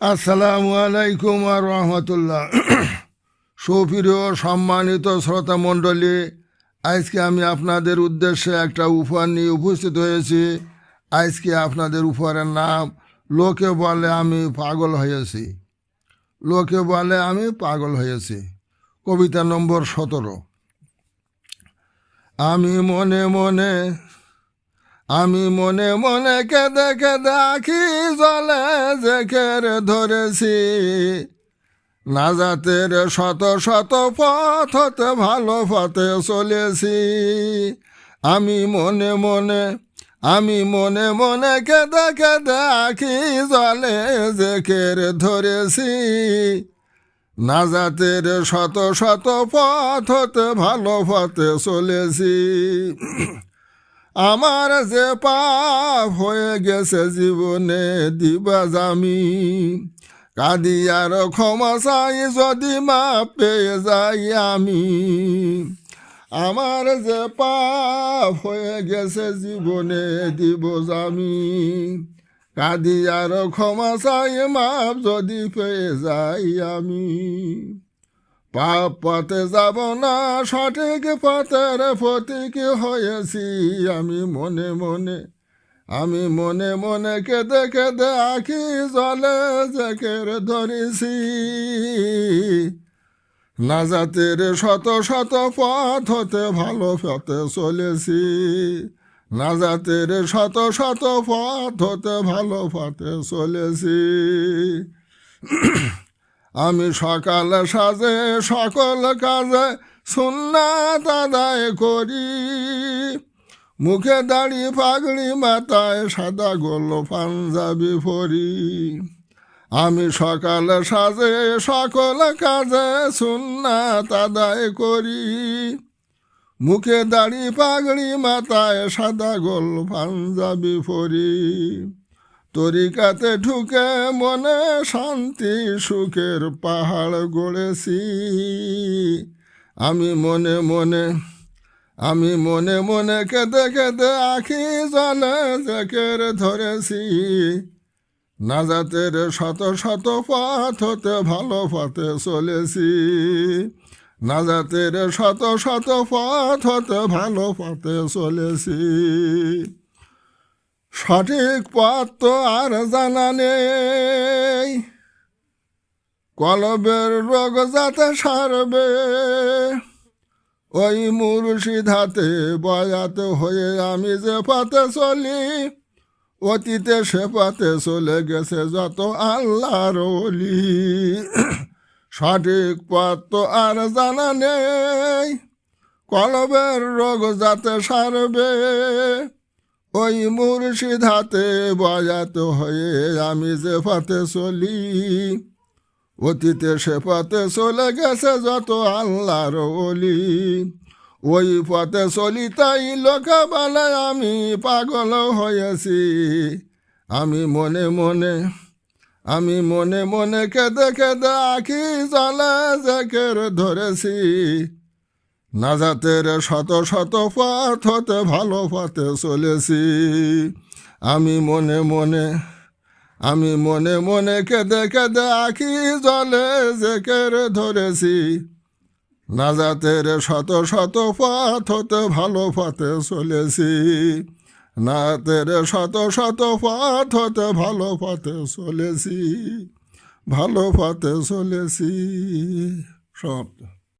আসসালামু আলাইকুম আর রহমতুল্লাহ। সুপ্রিয় সম্মানিত শ্রোতা মণ্ডলী, আজকে আমি আপনাদের উদ্দেশ্যে একটা উপহার নিয়ে উপস্থিত হয়েছি। আজকে আপনাদের উপহারের নাম, লোকে বলে আমি পাগল হয়েছি। লোকে বলে আমি পাগল হয়েছি। কবিতা নম্বর সতেরো। আমি মনে মনে আমি মনে মনে কেঁদে কেঁদে আখি জলে জেখের ধরেছি। নাজাতের শত শত পথ হতে ভালো পথে চলেছি। আমি মনে মনে, আমি মনে মনে কেঁদে কেঁদে আখি জলে জেখের ধরেছি। নাজাতের শত শত পথ হতে ভালো পথে চলেছি। আমার যে পাপ হয়ে গেছে জীবনে দিবা জামি। কাঁদি আর ক্ষমা চাই যদি মা পেয়ে যাই আমি। আমার যে পাপ হয়ে গেছে জীবনে দিব জামি। কাঁদি আর ক্ষমা চাই মাপ যদি পেয়ে যাই আমি। পাপ পথে যাব না, সঠিক পথের প্রতীক হয়েছি। আমি মনে মনে, আমি মনে মনে কেঁদে কেঁদে আখি জলে জেকের ধরেছি। নাজাতের শত শত পথ হতে ভালো পথে চলেছি। নাজাতের শত শত পথ হতে ভালো পথে চলেছি। আমি সকালে সাজে, সকল কাজে সুন্নাত আদায় করি। মুখে দাড়ি পাগড়ি মাথায় সাদা গোল পাঞ্জাবি পরি। আমি সকালে সাজে, সকল কাজে সুন্নাত আদায় করি। মুখে দাড়ি পাগড়ি মাথায় সাদা গোল পাঞ্জাবি পরি। তরিকাতে ঢুকে মনে শান্তি, সুখের পাহাড় গড়েছি। আমি মনে মনে, আমি মনে মনে কেঁদে কেঁদে আখি জলে জেকের ধরেছি। নাজাতের শত শত পথ হতে ভালো পথে চলেছি। নাজাতের শত শত পথ হতে ভালো পথে চলেছি। সঠিক পথ তো আর জানা নেই। কলবের রোগ যাতে সারবে, ওই মুর্শিদ হাতে বয়াত হয়ে আমি যে পথে চলি, অতীতে সে পথে চলে গেছে যত আল্লাহর অলি সঠিক পথ তো আর জানা নেই, কলবের রোগ যাতে সারবে ওই মুর্শিদ হাতে বয়াত হয়ে আমি যে পথে চলি, অতীতে সে পথে চলে গেছে যত আল্লাহর অলি ওই পথে চলি তাই লোকে বলে, আমি পাগল হয়েছি। আমি মনে মনে, আমি মনে মনে কেঁদে কেঁদে আখি জলে জেকের ধরেছি। নাজাতের শত শত পথ হতে ভালো পথে চলেছি। আমি মনে মনে, আমি মনে মনে কেঁদে কেঁদে আখি জলে জেকের ধরেছি। নাজাতের শত শত পথ হতে ভালো পথে চলেছি। নাতের শত শত পথ হতে ভালো পথে চলেছি। ভালো পথে চলেছি। সব।